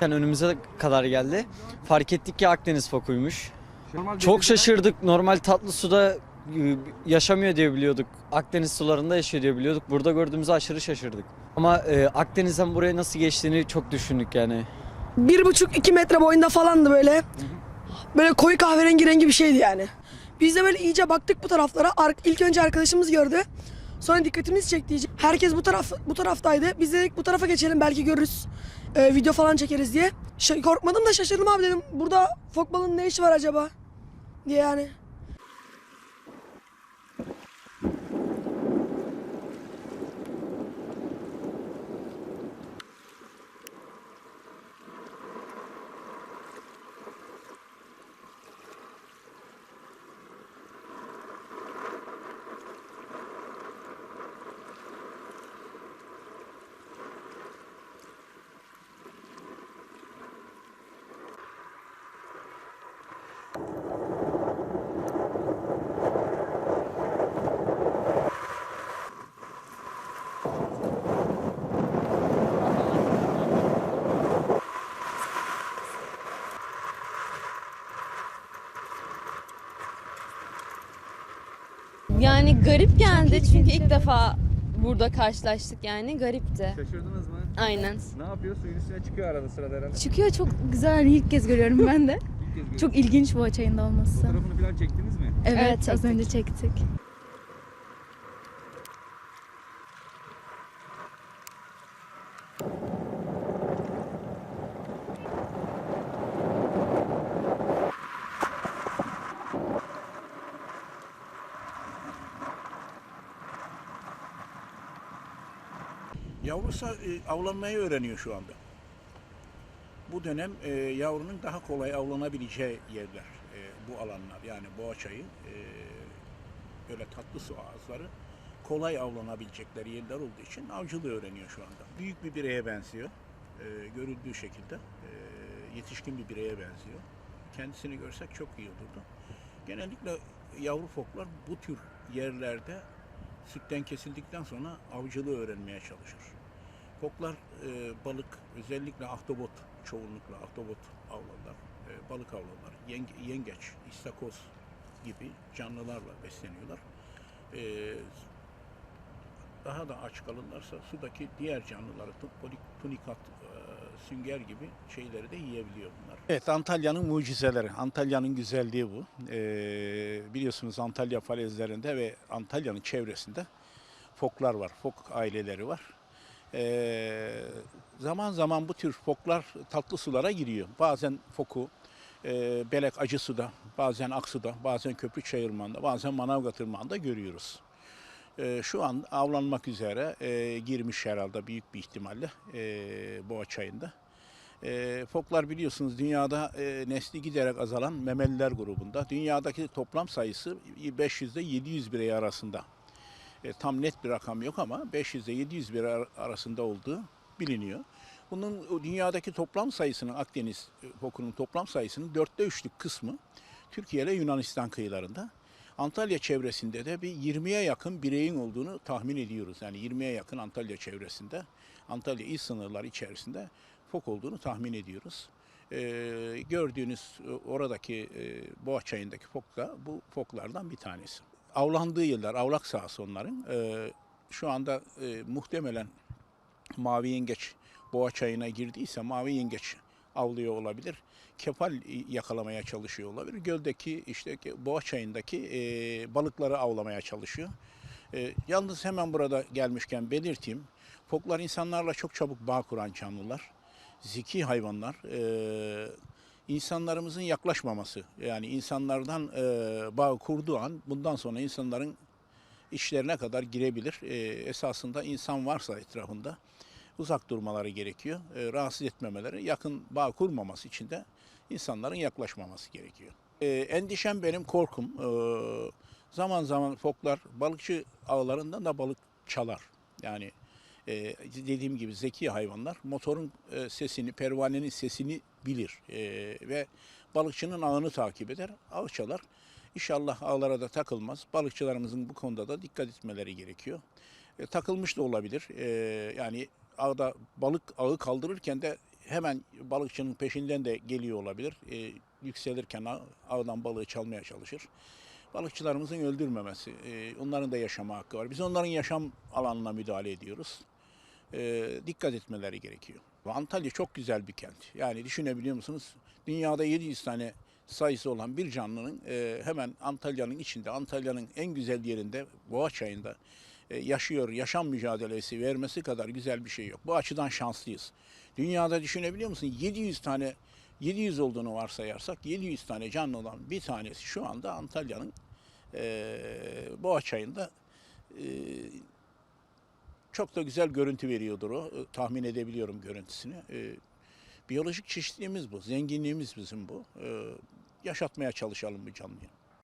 Yani önümüze kadar geldi. Fark ettik ki Akdeniz fokuymuş. Normal Çok denizde- şaşırdık. Normal tatlı suda e, yaşamıyor diye biliyorduk. Akdeniz sularında yaşıyor diye biliyorduk. Burada gördüğümüzde aşırı şaşırdık. Ama e, Akdeniz'den buraya nasıl geçtiğini çok düşündük yani. Bir buçuk iki metre boyunda falandı böyle. Böyle koyu kahverengi rengi bir şeydi yani. Biz de böyle iyice baktık bu taraflara. Ar- İlk önce arkadaşımız gördü. Sonra dikkatimiz çekti. Herkes bu taraf bu taraftaydı. Biz dedik bu tarafa geçelim belki görürüz. Ee, video falan çekeriz diye. Ş- korkmadım da şaşırdım abi dedim. Burada fok balığının ne işi var acaba? Diye yani. Yani garip geldi çünkü ilk defa burada karşılaştık yani garipti. Şaşırdınız mı? Aynen. Ne yapıyor? Suyun üstüne çıkıyor arada sırada herhalde. Çıkıyor çok güzel ilk kez görüyorum ben de. İlk kez görüyorum. Çok ilginç bu çayında olması. Fotoğrafını falan çektiniz mi? Evet, Evet, az önce çektik. Yavrusa e, avlanmayı öğreniyor şu anda. Bu dönem e, yavrunun daha kolay avlanabileceği yerler e, bu alanlar. Yani Boğaçayı, e, böyle tatlı su ağızları kolay avlanabilecekleri yerler olduğu için avcılığı öğreniyor şu anda. Büyük bir bireye benziyor. E, görüldüğü şekilde e, yetişkin bir bireye benziyor. Kendisini görsek çok iyi olurdu. Genellikle yavru foklar bu tür yerlerde sütten kesildikten sonra avcılığı öğrenmeye çalışır. Foklar e, balık, özellikle ahtapot, çoğunlukla ahtapot avlarlar, e, balık avlarlar, Yenge- yengeç, istakoz gibi canlılarla besleniyorlar. E, daha da aç kalırlarsa sudaki diğer canlıları, tunikat, e, sünger gibi şeyleri de yiyebiliyor bunlar. Evet, Antalya'nın mucizeleri, Antalya'nın güzelliği bu. Ee, biliyorsunuz Antalya falezlerinde ve Antalya'nın çevresinde foklar var, fok aileleri var. Ee, zaman zaman bu tür foklar tatlı sulara giriyor. Bazen foku e, Belek Acısu'da, bazen Aksu'da, bazen Köprü Çayırman'da, bazen Manavgat Irmağı'nda görüyoruz. Ee, şu an avlanmak üzere e, girmiş herhalde büyük bir ihtimalle e, Boğa Çayı'nda. E, foklar biliyorsunuz dünyada e, nesli giderek azalan memeliler grubunda. Dünyadaki toplam sayısı 500 ile 700 birey arasında. E, tam net bir rakam yok ama 500 ile 700 birey ar- arasında olduğu biliniyor. Bunun dünyadaki toplam sayısının Akdeniz e, fokunun toplam sayısının dörtte üçlük kısmı Türkiye ile Yunanistan kıyılarında. Antalya çevresinde de bir 20'ye yakın bireyin olduğunu tahmin ediyoruz. Yani 20'ye yakın Antalya çevresinde, Antalya il sınırları içerisinde fok olduğunu tahmin ediyoruz. Ee, gördüğünüz e, oradaki e, Boğa Çayı'ndaki fok da bu foklardan bir tanesi. Avlandığı yıllar, avlak sahası onların. Ee, şu anda e, muhtemelen mavi yengeç Boğa Çayı'na girdiyse mavi yengeç avlıyor olabilir. Kepal yakalamaya çalışıyor olabilir. Göldeki işte Boğa Çayı'ndaki e, balıkları avlamaya çalışıyor. E, yalnız hemen burada gelmişken belirteyim. Foklar insanlarla çok çabuk bağ kuran canlılar. Zeki hayvanlar. E, insanlarımızın yaklaşmaması. Yani insanlardan e, bağ kurduğu an bundan sonra insanların işlerine kadar girebilir. E, esasında insan varsa etrafında uzak durmaları gerekiyor. E, rahatsız etmemeleri, yakın bağ kurmaması için de insanların yaklaşmaması gerekiyor. E, endişem benim korkum. E, zaman zaman foklar balıkçı ağlarından da balık çalar. Yani e, dediğim gibi zeki hayvanlar motorun e, sesini, pervanenin sesini bilir E, ve balıkçının ağını takip eder, ağ çalar. İnşallah ağlara da takılmaz. Balıkçılarımızın bu konuda da dikkat etmeleri gerekiyor. E, takılmış da olabilir. E, yani ağda balık ağı kaldırırken de hemen balıkçının peşinden de geliyor olabilir. E, yükselirken ağ- ağdan balığı çalmaya çalışır. Balıkçılarımızın öldürmemesi, e, onların da yaşama hakkı var. Biz onların yaşam alanına müdahale ediyoruz. E, dikkat etmeleri gerekiyor. Ve Antalya çok güzel bir kent. Yani düşünebiliyor musunuz? Dünyada 700 tane sayısı olan bir canlının e, hemen Antalya'nın içinde, Antalya'nın en güzel yerinde, Boğaçayı'nda e, yaşıyor, yaşam mücadelesi vermesi kadar güzel bir şey yok. Bu açıdan şanslıyız. Dünyada düşünebiliyor musun? 700 tane 700 olduğunu varsayarsak 700 tane canlı olan bir tanesi şu anda Antalya'nın e, Boğaçayı'nda e, çok da güzel görüntü veriyordur o. E, Tahmin edebiliyorum görüntüsünü. E, biyolojik çeşitliliğimiz bu, zenginliğimiz bizim bu. E, yaşatmaya çalışalım bu canlıyı.